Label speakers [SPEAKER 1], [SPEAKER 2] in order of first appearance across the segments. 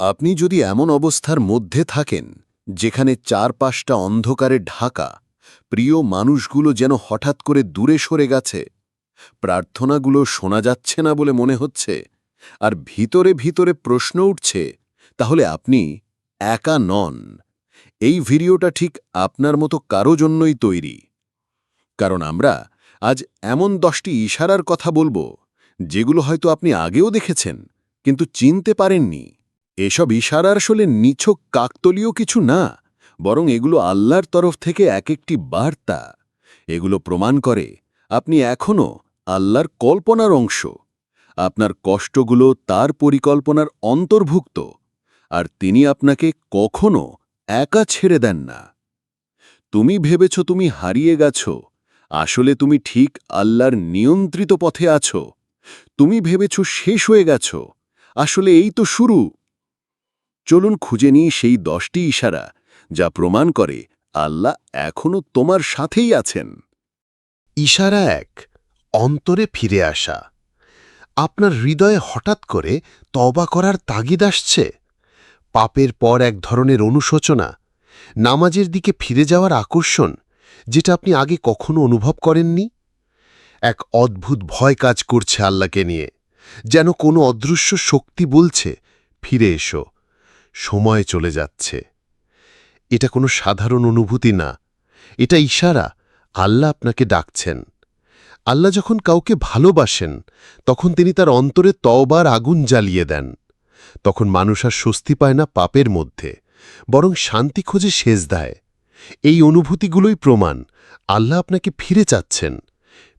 [SPEAKER 1] আপনি যদি এমন অবস্থার মধ্যে থাকেন, যেখানে চারপাশটা অন্ধকারে ঢাকা, প্রিয় মানুষগুলো যেন হঠাৎ করে দূরে সরে গেছে, প্রার্থনাগুলো শোনা যাচ্ছে না বলে মনে হচ্ছে, আর ভিতরে ভিতরে প্রশ্ন উঠছে, তাহলে আপনি একা নন। এই ভিডিওটা ঠিক আপনার মতো কারও জন্যই তৈরি। কারণ আমরা আজ এমন দশটি ইশারার কথা বলব, যেগুলো হয়তো আপনি আগেও দেখেছেন, কিন্তু চিনতে পারেননি। এসব ইশারা আসলে নিছক কাকতলীয় কিছু না, বরং এগুলো আল্লাহর তরফ থেকে এক একটি বার্তা। এগুলো প্রমাণ করে আপনি এখনও আল্লাহর কল্পনার অংশ। আপনার কষ্টগুলো তার পরিকল্পনার অন্তর্ভুক্ত, আর তিনি আপনাকে কখনো একা ছেড়ে দেন না। তুমি ভেবেছ তুমি হারিয়ে গেছ, আসলে তুমি ঠিক আল্লাহর নিয়ন্ত্রিত পথে আছো। তুমি ভেবেছ শেষ হয়ে গেছ, আসলে এই তো শুরু। চলুন খুঁজে নিই সেই দশটি ইশারা, যা প্রমাণ করে আল্লাহ এখনও তোমার সাথেই আছেন।
[SPEAKER 2] ইশারা এক, অন্তরে ফিরে আসা। আপনার হৃদয়ে হঠাৎ করে তবা করার তাগিদ আসছে। পাপের পর এক ধরনের অনুশোচনা, নামাজের দিকে ফিরে যাওয়ার আকর্ষণ, যেটা আপনি আগে কখনো অনুভব করেননি। এক অদ্ভুত ভয় কাজ করছে আল্লাহকে নিয়ে, যেন কোনো অদৃশ্য শক্তি বলছে, ফিরে এসো। সময় চলে যাচ্ছে। এটা কোনো সাধারণ অনুভূতি না। এটা ইশারা। আল্লাহ আপনাকে ডাকছেন। আল্লাহ যখন কাউকে ভালোবাসেন, তখন তিনি তার অন্তরে তওবার আগুন জ্বালিয়ে দেন। তখন মানুষ আর স্বস্তি পায় না পাপের মধ্যে, বরং শান্তি খোঁজে শেষ দেয়। এই অনুভূতিগুলোই প্রমাণ। আল্লাহ আপনাকে ফিরে চাচ্ছেন।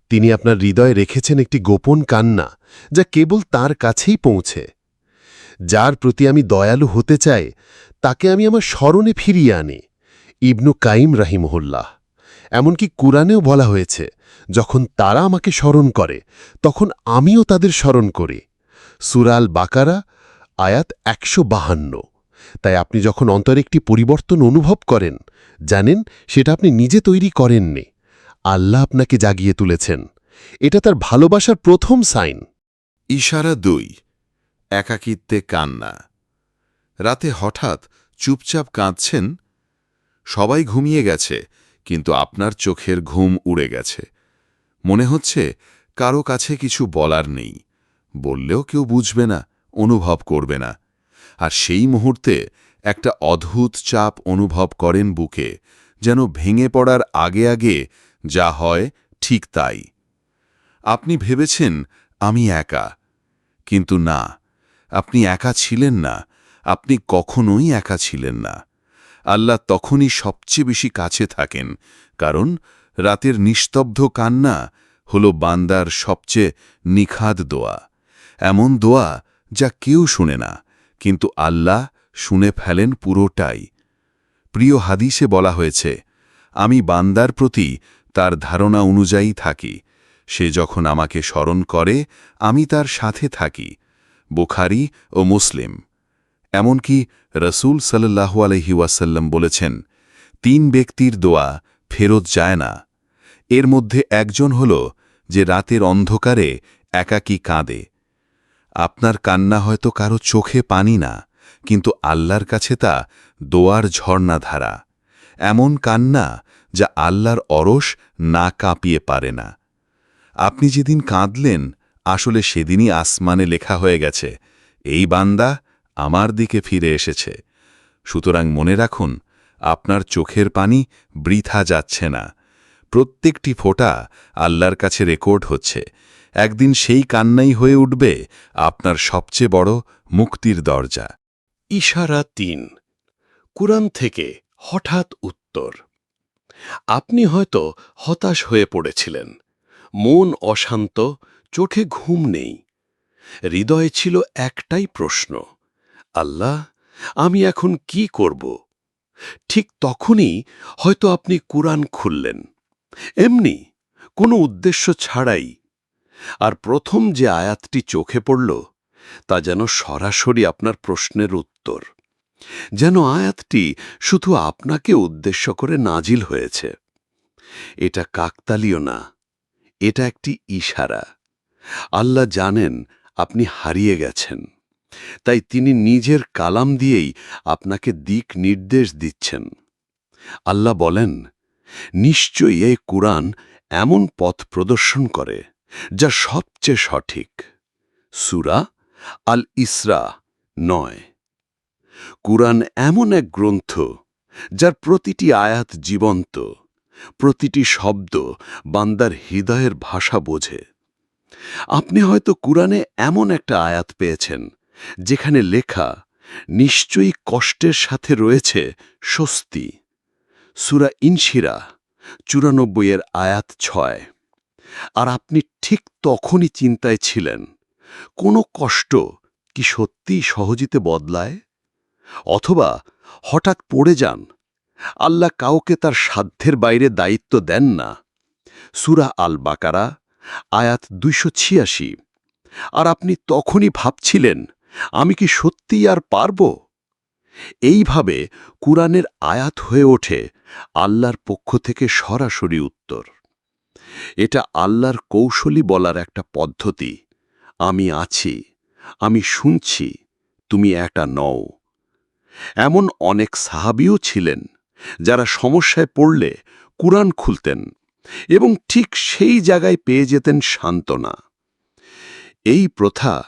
[SPEAKER 2] তিনি আপনার হৃদয়ে রেখেছেন একটি গোপন কান্না, যা কেবল তার কাছেই পৌঁছে। যার প্রতি আমি দয়ালু হতে চাই, তাকে আমি আমার স্মরণে ফিরিয়ে আনি। ইবনু কাইম রাহিমহল্লাহ। এমনকি কুরআনেও বলা হয়েছে, যখন তারা আমাকে স্মরণ করে, তখন আমিও তাদের স্মরণ করি। সুরাল বাকারা আয়াত একশো বাহান্ন। তাই আপনি যখন অন্তরে একটি পরিবর্তন অনুভব করেন, জানেন সেটা আপনি নিজে তৈরি করেননি। আল্লাহ আপনাকে জাগিয়ে তুলেছেন। এটা তার ভালোবাসার প্রথম সাইন।
[SPEAKER 3] ইশারা দুই। একাকিত্বে কান্না। রাতে হঠাৎ চুপচাপ কাঁদছেন, সবাই ঘুমিয়ে গেছে, কিন্তু আপনার চোখের ঘুম উড়ে গেছে। মনে হচ্ছে কারও কাছে কিছু বলার নেই, বললেও কেউ বুঝবে না, অনুভব করবে না। আর সেই মুহূর্তে একটা অদ্ভুত চাপ অনুভব করেন বুকে, যেন ভেঙে পড়ার আগে আগে যা হয় ঠিক তাই। আপনি ভেবেছেন, আমি একা। কিন্তু না আপনি একা ছিলেন না, আপনি কখনোই একা ছিলেন না। আল্লাহ তখনই সবচেয়ে বেশি কাছে থাকেন, কারণ রাতের নিস্তব্ধ কান্না হল বান্দার সবচেয়ে নিখাদ দোয়া। এমন দোয়া যা কেউ শুনে না, কিন্তু আল্লাহ শুনে ফেলেন পুরোটাই। প্রিয় হাদিসে বলা হয়েছে, আমি বান্দার প্রতি তার ধারণা অনুযায়ী থাকি। সে যখন আমাকে স্মরণ করে, আমি তার সাথে থাকি। বুখারি ও মুসলিম। এমনকি রসুল সাল্লাহু আলহি ওয়াসাল্লাম বলেছেন, তিন ব্যক্তির দোয়া ফেরত যায় না। এর মধ্যে একজন হল যে রাতের অন্ধকারে একাকী কাঁদে। আপনার কান্না হয়তো কারও চোখে পানি না, কিন্তু আল্লাহর কাছে তা দোয়ার ঝর্ণাধারা। এমন কান্না যা আল্লাহর অরস না কাঁপিয়ে পারে না। আপনি যেদিন কাঁদলেন আসলে সেদিনই আসমানে লেখা হয়ে গেছে, এই বান্দা আমার দিকে ফিরে এসেছে। সুতরাং মনে রাখুন, আপনার চোখের পানি বৃথা যাচ্ছে না। প্রত্যেকটি ফোঁটা আল্লাহর কাছে রেকর্ড হচ্ছে। একদিন সেই কান্নাই হয়ে উঠবে আপনার সবচেয়ে বড় মুক্তির দরজা।
[SPEAKER 2] ইশারা তিন। কুরআন থেকে হঠাৎ উত্তর। আপনি হয়তো হতাশ হয়ে পড়েছিলেন। মন অশান্ত চোখে ঘুম নেই। হৃদয়ে ছিল একটাই প্রশ্ন, আল্লাহ, আমি এখন কি করব? ঠিক তখনই হয়তো আপনি কুরআন খুললেন। এমনি, কোনো উদ্দেশ্য ছাড়াই। আর প্রথম যে আয়াতটি চোখে পড়ল, তা যেন সরাসরি আপনার প্রশ্নের উত্তর। যেন আয়াতটি শুধু আপনাকে উদ্দেশ্য করে নাজিল হয়েছে। এটা কাকতালীয় না, এটা একটি ইশারা। আল্লাহ জানেন আপনি হারিয়ে গেছেন।
[SPEAKER 3] তাই তিনি নিজের কালাম দিয়েই আপনাকে দিক নির্দেশ দিচ্ছেন। আল্লাহ বলেন, নিশ্চয়ই এই কুরআন এমন পথ প্রদর্শন করে যা সবচেয়ে সঠিক। সুরা আল ইসরা নয়। কুরআন এমন এক গ্রন্থ যার প্রতিটি আয়াত জীবন্ত, প্রতিটি শব্দ বান্দার হৃদয়ের ভাষা বোঝে। আপনি হয়তো কুরআনে এমন একটা আয়াত পেয়েছেন, যেখানে লেখা, নিশ্চয়ই কষ্টের সাথে রয়েছে স্বস্তি। সুরা ইনশিরা, চুরানব্বইয়ের আয়াত ছয়। আর আপনি ঠিক তখনই চিন্তায় ছিলেন, কোনো কষ্ট কি সত্যিই সহজিতে বদলায়? অথবা হঠাৎ পড়ে যান, আল্লাহ কাউকে তার সাধ্যের বাইরে দায়িত্ব দেন না? সুরা আল বাকারা আয়াত দুইশো ছিয়াশি। আর আপনি তখনই ভাবছিলেন, আমি কি সত্যিই আর পারব? এইভাবে কুরআনের আয়াত হয়ে ওঠে আল্লাহর পক্ষ থেকে সরাসরি উত্তর। এটা আল্লাহর কৌশলী বলার একটা পদ্ধতি। আমি আছি, আমি শুনছি, তুমি একটা নও। এমন অনেক সাহাবিও ছিলেন যারা সমস্যায় পড়লে কুরআন খুলতেন। এবং ঠিক সেই জায়গায় পেয়ে যেতেন সান্ত্বনা। এই প্রথা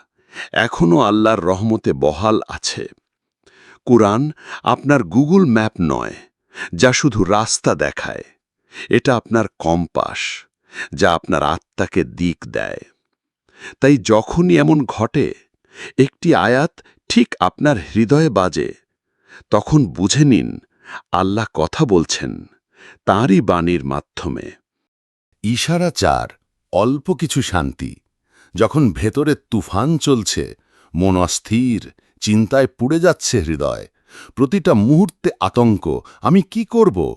[SPEAKER 3] এখনও আল্লাহর রহমতে বহাল আছে। কুরআন আপনার গুগল ম্যাপ নয়, যা শুধু রাস্তা দেখায়। এটা আপনার কম্পাস, যা আপনার আত্মাকে দিক দেয়। তাই যখনই এমন ঘটে, একটি আয়াত ঠিক আপনার হৃদয়ে বাজে, তখন বুঝে নিন, আল্লাহ কথা বলছেন, তাঁরই বাণীর মাধ্যমে।
[SPEAKER 4] ইশারা চার, অল্প কিছু শান্তি। যখন ভেতরে তুফান চলছে, মন অস্থির, চিন্তায় পুড়ে যাচ্ছে হৃদয়। প্রতিটা মুহূর্তে আতঙ্ক, আমি কি করব?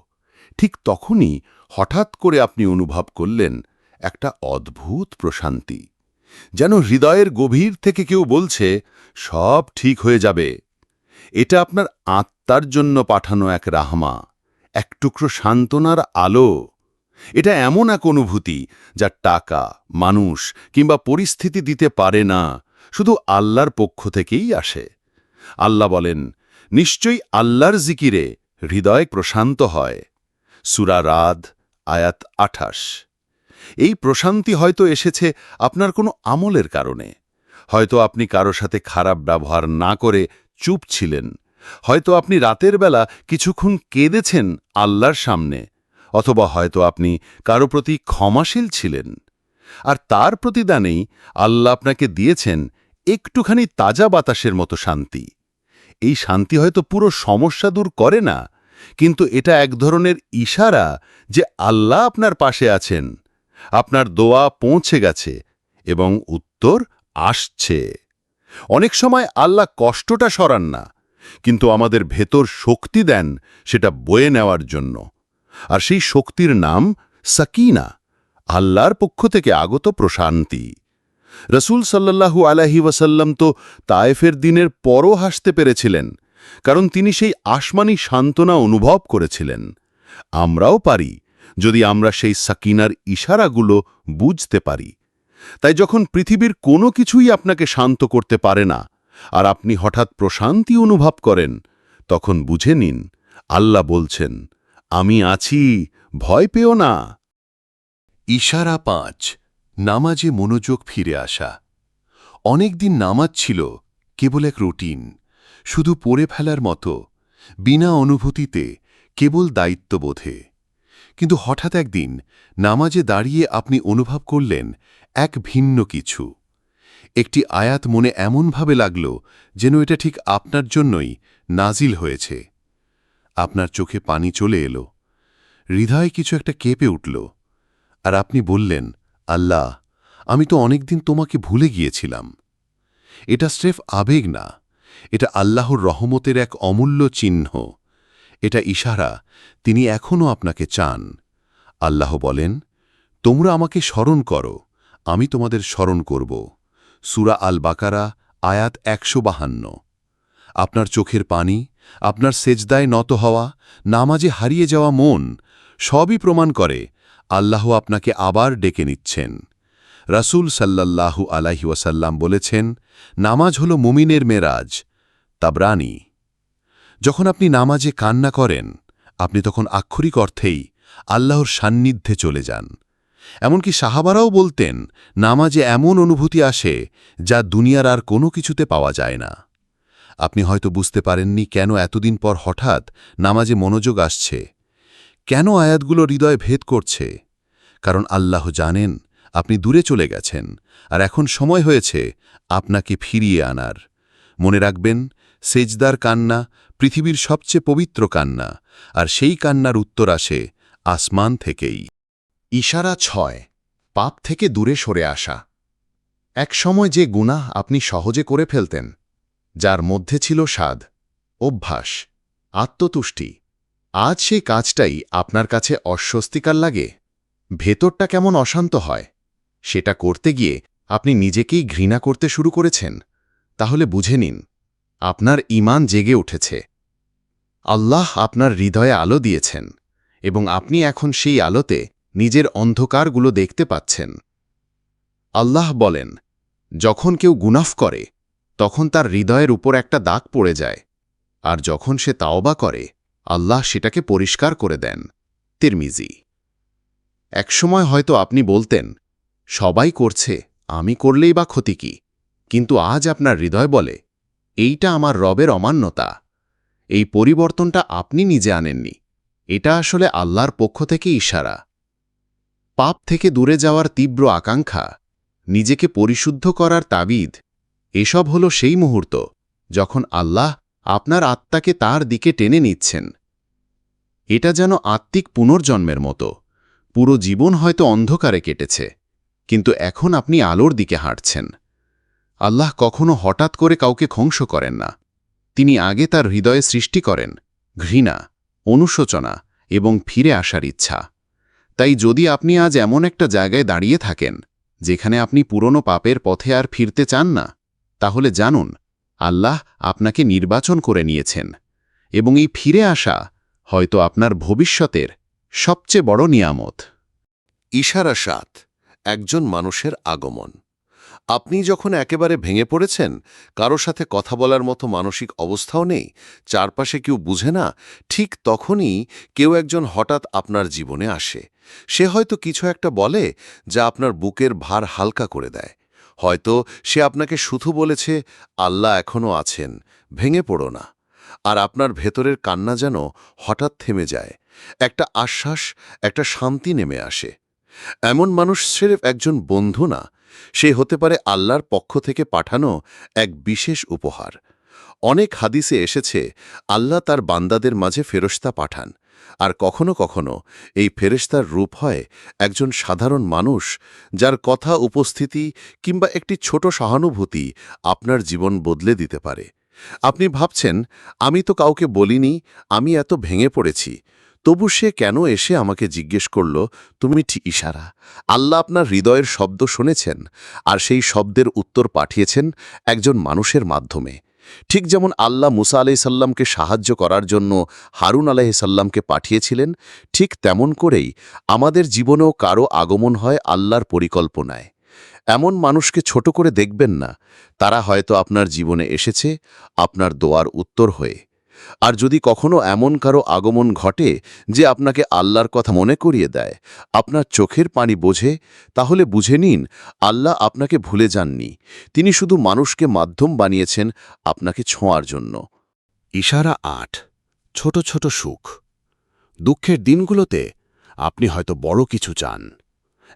[SPEAKER 4] ঠিক তখনই হঠাৎ করে আপনি অনুভব করলেন একটা অদ্ভুত প্রশান্তি। যেন হৃদয়ের গভীর থেকে কেউ বলছে, সব ঠিক হয়ে যাবে। এটা আপনার আত্মার জন্য পাঠানো এক রাহমা, এক টুকরো সান্ত্বনার আলো। এটা এমন এক অনুভূতি যা টাকা, মানুষ কিংবা পরিস্থিতি দিতে পারে না, শুধু আল্লাহর পক্ষ থেকেই আসে। আল্লাহ বলেন, নিশ্চয়ই আল্লাহর জিকিরে হৃদয় প্রশান্ত হয়। সুরা রাদ, আয়াত আঠাশ। এই প্রশান্তি হয়তো এসেছে আপনার কোনো আমলের কারণে। হয়তো আপনি কারও সাথে খারাপ ব্যবহার না করে চুপ ছিলেন। হয়তো আপনি রাতের বেলা কিছুক্ষণ কেঁদেছেন আল্লাহর সামনে। অথবা হয়তো আপনি কারও প্রতি ক্ষমাশীল ছিলেন। আর তার প্রতিদানেই আল্লাহ আপনাকে দিয়েছেন একটুখানি তাজা বাতাসের মতো শান্তি। এই শান্তি হয়তো পুরো সমস্যা দূর করে না, কিন্তু এটা এক ধরনের ইশারা যে আল্লাহ আপনার পাশে আছেন, আপনার দোয়া পৌঁছে গেছে এবং উত্তর আসছে। অনেক সময় আল্লাহ কষ্টটা সরান না, কিন্তু আমাদের ভেতর শক্তি দেন সেটা বয়ে নেওয়ার জন্য। আর সেই শক্তির নাম সাকিনা, আল্লাহর পক্ষ থেকে আগত প্রশান্তি। রসুল সাল্লাল্লাহু আলাহি ওয়াসাল্লাম তো তায়েফের দিনের পরও হাসতে পেরেছিলেন, কারণ তিনি সেই আসমানি সান্ত্বনা অনুভব করেছিলেন। আমরাও পারি যদি আমরা সেই সাকিনার ইশারাগুলো বুঝতে পারি। তাই যখন পৃথিবীর কোনো কিছুই আপনাকে শান্ত করতে পারে না, আর আপনি হঠাৎ প্রশান্তি অনুভব করেন, তখন বুঝে নিন, আল্লাহ বলছেন আমি আছি, ভয় পেও না।
[SPEAKER 3] ইশারা পাঁচ, নামাজে মনোযোগ ফিরে আসা। অনেক দিন নামাজ ছিল, কেবল এক রুটিন, শুধু পড়ে ফেলার মতো, বিনা অনুভূতিতে, কেবল দায়িত্ববোধে। কিন্তু হঠাৎ একদিন, নামাজে দাঁড়িয়ে আপনি অনুভব করলেন এক ভিন্ন কিছু। একটি আয়াত মনে এমনভাবে লাগল, যেন এটা ঠিক আপনার জন্যই নাজিল হয়েছে। আপনার চোখে পানি চলে এলো। হৃদয়ে কিছু একটা কেঁপে উঠল। আর আপনি বললেন, আল্লাহ, আমি তো অনেকদিন তোমাকে ভুলে গিয়েছিলাম। এটা স্রেফ আবেগ না, এটা আল্লাহর রহমতের এক অমূল্য চিহ্ন। এটা ইশারা, তিনি এখনও আপনাকে চান। আল্লাহ বলেন, তোমরা আমাকে স্মরণ করো, আমি তোমাদের স্মরণ করব। সুরা আল বাকারা আয়াত একশো বাহান্ন। আপনার চোখের পানি আপনার সেজদায় নত হওয়া, নামাজে হারিয়ে যাওয়া মন সবই প্রমাণ করে, আল্লাহ আপনাকে আবার ডেকে নিচ্ছেন।
[SPEAKER 5] রাসূল সাল্লাল্লাহু আলাইহি ওয়াসাল্লাম বলেছেন, নামাজ হল মুমিনের মেরাজ, তাবরানি। যখন আপনি নামাজে কান্না করেন, আপনি তখন আক্ষরিক অর্থেই আল্লাহর সান্নিধ্যে চলে যান। এমনকি সাহাবারাও বলতেন, নামাজে এমন অনুভূতি আসে যা দুনিয়ার আর কোনো কিছুতে পাওয়া যায় না। আপনি হয়তো বুঝতে পারেননি কেন এতদিন পর হঠাৎ নামাজে মনোযোগ আসছে। কেন আয়াতগুলো হৃদয় ভেদ করছে? কারণ আল্লাহ জানেন আপনি দূরে চলে গেছেন, আর এখন সময় হয়েছে আপনাকে ফিরিয়ে আনার। মনে রাখবেন, সেজদার কান্না পৃথিবীর সবচেয়ে পবিত্র কান্না, আর সেই কান্নার উত্তর আসে আসমান থেকেই।
[SPEAKER 3] ইশারা ছয়, পাপ থেকে দূরে সরে আসা। এক সময় যে গুনাহ আপনি সহজে করে ফেলতেন যার মধ্যে ছিল স্বাদ, অভ্যাস, আত্মতুষ্টি। আজ সেই কাজটাই আপনার কাছে অস্বস্তিকার লাগে। ভেতরটা কেমন অশান্ত হয়। সেটা করতে গিয়ে আপনি নিজেকেই ঘৃণা করতে শুরু করেছেন। তাহলে বুঝে নিন, আপনার ইমান জেগে উঠেছে। আল্লাহ আপনার হৃদয়ে আলো দিয়েছেন এবং আপনি এখন সেই আলোতে নিজের অন্ধকারগুলো দেখতে পাচ্ছেন। আল্লাহ বলেন, যখন কেউ গুনাফ করে তখন তার হৃদয়ের উপর একটা দাগ পড়ে যায়। আর যখন সে তাওবা করে, আল্লাহ সেটাকে পরিষ্কার করে দেন। তিরমিজি। একসময় হয়তো আপনি বলতেন, সবাই করছে, আমি করলেই বা ক্ষতি কি? কিন্তু আজ আপনার হৃদয় বলে, এইটা আমার রবের অমান্যতা। এই পরিবর্তনটা আপনি নিজে আনেননি। এটা আসলে আল্লাহর পক্ষ থেকে ইশারা। পাপ থেকে দূরে যাওয়ার তীব্র আকাঙ্ক্ষা, নিজেকে পরিশুদ্ধ করার তাবিদ এসব হল সেই মুহূর্ত যখন আল্লাহ আপনার আত্মাকে তার দিকে টেনে নিচ্ছেন। এটা যেন আত্মিক পুনর্জন্মের মতো। পুরো জীবন হয়তো অন্ধকারে কেটেছে, কিন্তু এখন আপনি আলোর দিকে হাঁটছেন। আল্লাহ কখনো হঠাৎ করে কাউকে ধ্বংস করেন না। তিনি আগে তার হৃদয়ে সৃষ্টি করেন ঘৃণা, অনুশোচনা এবং ফিরে আসার ইচ্ছা। তাই যদি আপনি আজ এমন একটা জায়গায় দাঁড়িয়ে থাকেন, যেখানে আপনি পুরনো পাপের পথে আর ফিরতে চান না তাহলে জানুন, আল্লাহ আপনাকে নির্বাচন করে নিয়েছেন, এবং এই ফিরে আসা হয়তো আপনার ভবিষ্যতের সবচেয়ে বড় নিয়ামত।
[SPEAKER 4] ইশারা সাত, একজন মানুষের আগমন। আপনি যখন একেবারে ভেঙে পড়েছেন, কারও সাথে কথা বলার মতো মানসিক অবস্থাও নেই, চারপাশে কেউ বুঝে না, ঠিক তখনই কেউ একজন হঠাৎ আপনার জীবনে আসে। সে হয়তো কিছু একটা বলে, যা আপনার বুকের ভার হালকা করে দেয়। হয়তো সে আপনাকে শুধু বলেছে, আল্লাহ এখনও আছেন, ভেঙে পড়ো না। আর আপনার ভেতরের কান্না যেন হঠাৎ থেমে যায়, একটা আশ্বাস, একটা শান্তি নেমে আসে। এমন মানুষ সেরেফ একজন বন্ধু না, সে হতে পারে আল্লাহর পক্ষ থেকে পাঠানো এক বিশেষ উপহার। অনেক হাদিসে এসেছে, আল্লাহ তার বান্দাদের মাঝে ফেরস্তা পাঠান। আর কখনো কখনো এই ফেরেস্তার রূপ হয় একজন সাধারণ মানুষ যার কথা উপস্থিতি কিংবা একটি ছোট সহানুভূতি আপনার জীবন বদলে দিতে পারে। আপনি ভাবছেন, আমি তো কাউকে বলিনি, আমি এত ভেঙে পড়েছি। তবু সে কেন এসে আমাকে জিজ্ঞেস করল, তুমি ঠিক ইশারা। আল্লাহ আপনার হৃদয়ের শব্দ শুনেছেন আর সেই শব্দের উত্তর পাঠিয়েছেন একজন মানুষের মাধ্যমে। ঠিক যেমন আল্লাহ মুসা আলাইসাল্লামকে সাহায্য করার জন্য হারুন আলাইসাল্লামকে পাঠিয়েছিলেন, ঠিক তেমন করেই আমাদের জীবনেও কারও আগমন হয় আল্লাহর পরিকল্পনায়। এমন মানুষকে ছোট করে দেখবেন না, তারা হয়তো আপনার জীবনে এসেছে, আপনার দোয়ার উত্তর হয়ে। আর যদি কখনো এমন কারও আগমন ঘটে যে আপনাকে আল্লাহর কথা মনে করিয়ে দেয়, আপনার চোখের পানি বোঝে, তাহলে বুঝে নিন, আল্লাহ আপনাকে ভুলে যাননি। তিনি শুধু মানুষকে মাধ্যম বানিয়েছেন আপনাকে ছোঁয়ার জন্য।
[SPEAKER 2] ইশারা আট, ছোট ছোট সুখ। দুঃখের দিনগুলোতে আপনি হয়তো বড় কিছু চান।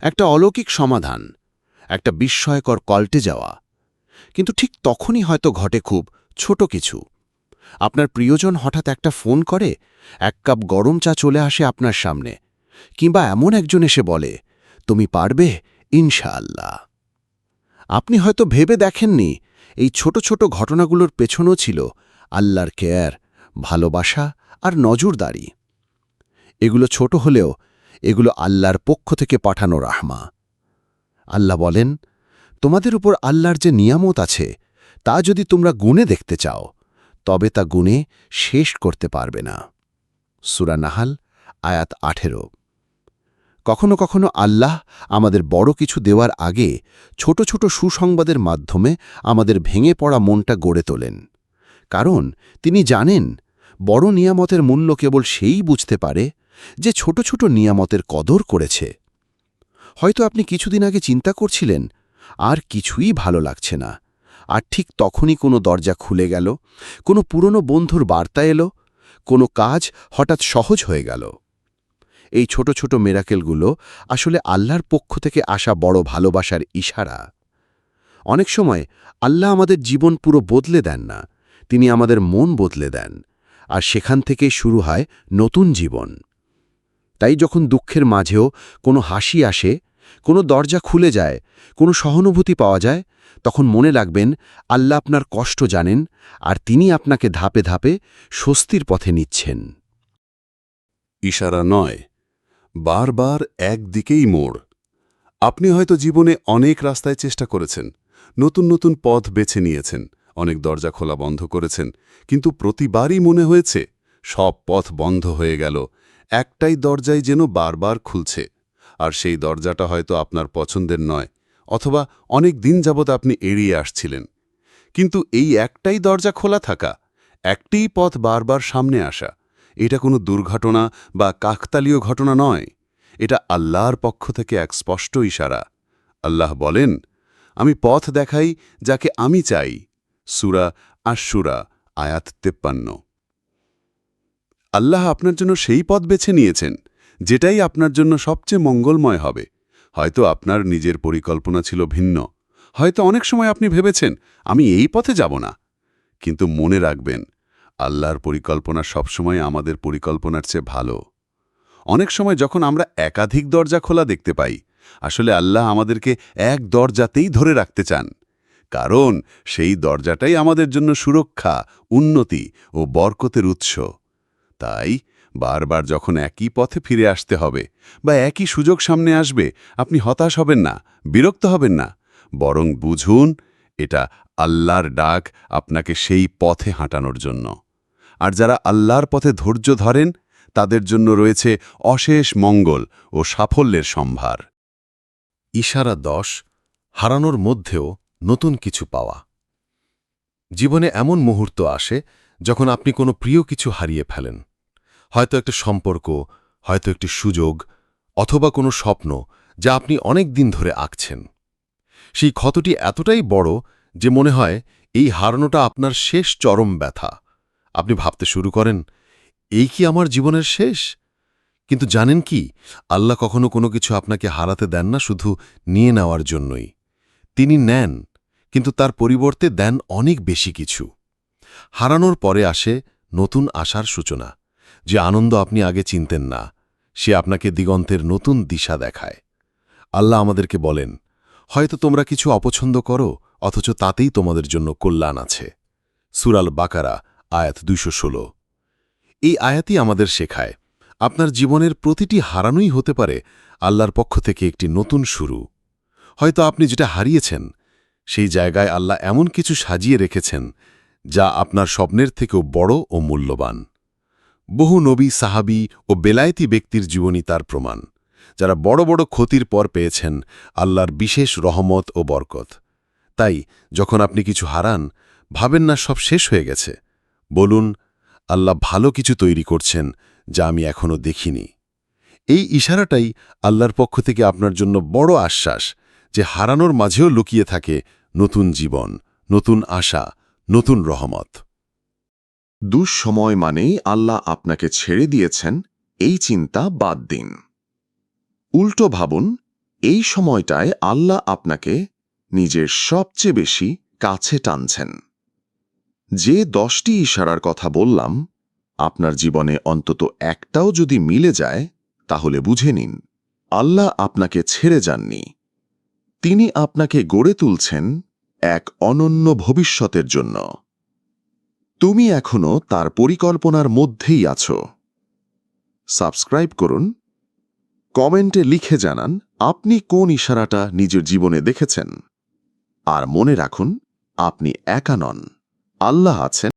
[SPEAKER 2] একটা অলৌকিক সমাধান, একটা বিস্ময়কর কল্টে যাওয়া। কিন্তু ঠিক তখনই হয়তো ঘটে খুব ছোট কিছু। আপনার প্রিয়জন হঠাৎ একটা ফোন করে, এক কাপ গরম চা চলে আসে আপনার সামনে, কিংবা এমন একজন এসে বলে, তুমি পারবে? ইনশাআল্লাহ। আপনি হয়তো ভেবে দেখেননি, এই ছোট ছোট ঘটনাগুলোর পেছনও ছিল আল্লাহর কেয়ার, ভালোবাসা আর নজরদারি। এগুলো ছোট হলেও এগুলো আল্লাহর পক্ষ থেকে পাঠানো রাহমা। আল্লাহ বলেন, তোমাদের উপর আল্লাহর যে নিয়ামত আছে, তা যদি তোমরা গুণে দেখতে চাও তবে তা গুণে শেষ করতে পারবে না। সুরা নাহাল, আয়াত আঠেরো।
[SPEAKER 3] কখনো কখনো আল্লাহ আমাদের বড় কিছু দেওয়ার আগে ছোট ছোট সুসংবাদের মাধ্যমে আমাদের ভেঙে পড়া মনটা গড়ে তোলেন। কারণ তিনি জানেন, বড় নিয়ামতের মূল্য কেবল সেই বুঝতে পারে যে ছোট ছোট নিয়ামতের কদর করেছে। হয়তো আপনি কিছুদিন আগে চিন্তা করছিলেন, আর কিছুই ভালো লাগছে না। আর ঠিক তখনই কোনো দরজা খুলে গেল, কোনো পুরনো বন্ধুর বার্তা এলো, কোনো কাজ হঠাৎ সহজ হয়ে গেল। এই ছোট ছোট মেরাকেলগুলো আসলে আল্লাহর পক্ষ থেকে আসা বড় ভালোবাসার ইশারা। অনেক সময় আল্লাহ আমাদের জীবন পুরো বদলে দেন না, তিনি আমাদের মন বদলে দেন, আর সেখান থেকেই শুরু হয় নতুন জীবন। তাই যখন দুঃখের মাঝেও কোনো হাসি আসে, কোনো দরজা খুলে যায়, কোনো সহানুভূতি পাওয়া যায় তখন মনে রাখবেন, আল্লাহ আপনার কষ্ট জানেন, আর তিনি আপনাকে ধাপে ধাপে স্বস্তির পথে নিচ্ছেন।
[SPEAKER 6] ইশারা নয়, বারবার একদিকেই মোড়। আপনি হয়তো জীবনে অনেক রাস্তায় চেষ্টা করেছেন, নতুন নতুন পথ বেছে নিয়েছেন, অনেক দরজা খোলা বন্ধ করেছেন, কিন্তু প্রতিবারই মনে হয়েছে, সব পথ বন্ধ হয়ে গেল, একটাই দরজাই যেন বারবার খুলছে, আর সেই দরজাটা হয়তো আপনার পছন্দের নয়। অথবা অনেক দিন যাবৎ আপনি এড়িয়ে আসছিলেন। কিন্তু এই একটাই দরজা খোলা থাকা, একটিই পথ বারবার সামনে আসা, এটা কোনো দুর্ঘটনা বা কাকতালীয় ঘটনা নয়। এটা আল্লাহর পক্ষ থেকে এক স্পষ্ট ইশারা। আল্লাহ বলেন, আমি পথ দেখাই যাকে আমি চাই। সুরা আশুরা আয়াত তেপ্পান্ন। আল্লাহ আপনার জন্য সেই পথ বেছে নিয়েছেন, যেটাই আপনার জন্য সবচেয়ে মঙ্গলময় হবে। হয়তো আপনার নিজের পরিকল্পনা ছিল ভিন্ন। হয়তো অনেক সময় আপনি ভেবেছেন, আমি এই পথে যাব না। কিন্তু মনে রাখবেন, আল্লাহর পরিকল্পনা সবসময় আমাদের পরিকল্পনার চেয়ে ভালো। অনেক সময় যখন আমরা একাধিক দরজা খোলা দেখতে পাই, আসলে আল্লাহ আমাদেরকে এক দরজাতেই ধরে রাখতে চান। কারণ সেই দরজাটাই আমাদের জন্য সুরক্ষা, উন্নতি ও বরকতের উৎস। তাই বারবার যখন একই পথে ফিরে আসতে হবে বা একই সুযোগ সামনে আসবে, আপনি হতাশ হবেন না, বিরক্ত হবেন না। বরং বুঝুন, এটা আল্লাহর ডাক আপনাকে সেই পথে হাঁটানোর জন্য। আর যারা আল্লাহর পথে ধৈর্য ধরেন, তাদের জন্য রয়েছে অশেষ মঙ্গল ও সাফল্যের সম্ভার।
[SPEAKER 3] ইশারা দশ, হারানোর মধ্যেও নতুন কিছু পাওয়া। জীবনে এমন মুহূর্ত আসে যখন আপনি কোনো প্রিয় কিছু হারিয়ে ফেলেন। হয়তো একটা সম্পর্ক, হয়তো একটি সুযোগ, অথবা কোনো স্বপ্ন যা আপনি অনেক দিন ধরে আঁকছেন। সেই ক্ষতটি এতটাই বড় যে মনে হয় এই হারানোটা আপনার শেষ চরম ব্যথা। আপনি ভাবতে শুরু করেন, এই কি আমার জীবনের শেষ? কিন্তু জানেন কি, আল্লাহ কখনো কোনো কিছু আপনাকে হারাতে দেন না, শুধু নিয়ে নেওয়ার জন্যই। তিনি নেন, কিন্তু তার পরিবর্তে দেন অনেক বেশি কিছু। হারানোর পরে আসে নতুন আশার সূচনা। যে আনন্দ আপনি আগে চিনতেন না, সে আপনাকে দিগন্তের নতুন দিশা দেখায়। আল্লাহ আমাদেরকে বলেন, হয়তো তোমরা কিছু অপছন্দ করো, অথচ তাতেই তোমাদের জন্য কল্যাণ আছে। সুরাল বাকারা, আয়াত দুইশো ষোলো। এই আয়াতই আমাদের শেখায়, আপনার জীবনের প্রতিটি হারানোই হতে পারে আল্লাহর পক্ষ থেকে একটি নতুন শুরু। হয়তো আপনি যেটা হারিয়েছেন, সেই জায়গায় আল্লাহ এমন কিছু সাজিয়ে রেখেছেন, যা আপনার স্বপ্নের থেকেও বড় ও মূল্যবান। বহু নবী, সাহাবি ও বেলায়েতি ব্যক্তির জীবনী তার প্রমাণ, যারা বড় বড় ক্ষতির পর পেয়েছেন আল্লাহর বিশেষ রহমত ও বরকত। তাই যখন আপনি কিছু হারান, ভাবেন না সব শেষ হয়ে গেছে। বলুন, আল্লাহ ভালো কিছু তৈরি করছেন যা আমি এখনও দেখিনি। এই ইশারাটাই আল্লাহর পক্ষ থেকে আপনার জন্য বড় আশ্বাস যে হারানোর মাঝেও লুকিয়ে থাকে নতুন জীবন, নতুন আশা, নতুন রহমত।
[SPEAKER 7] দুঃসময় মানেই আল্লাহ আপনাকে ছেড়ে দিয়েছেন, এই চিন্তা বাদ দিন। উল্টো ভাবুন, এই সময়টায় আল্লাহ আপনাকে নিজের সবচেয়ে বেশি কাছে টানছেন। যে দশটি ইশারার কথা বললাম, আপনার জীবনে অন্তত একটাও যদি মিলে যায়, তাহলে বুঝে নিন, আল্লাহ আপনাকে ছেড়ে যাননি। তিনি আপনাকে গড়ে তুলছেন এক অনন্য ভবিষ্যতের জন্য। তুমি এখনও তার পরিকল্পনার মধ্যেই আছো। সাবস্ক্রাইব করুন। কমেন্টে লিখে জানান, আপনি কোন ইশারাটা নিজের জীবনে দেখেছেন? আর মনে রাখুন, আপনি একা নন। আল্লাহ আছেন।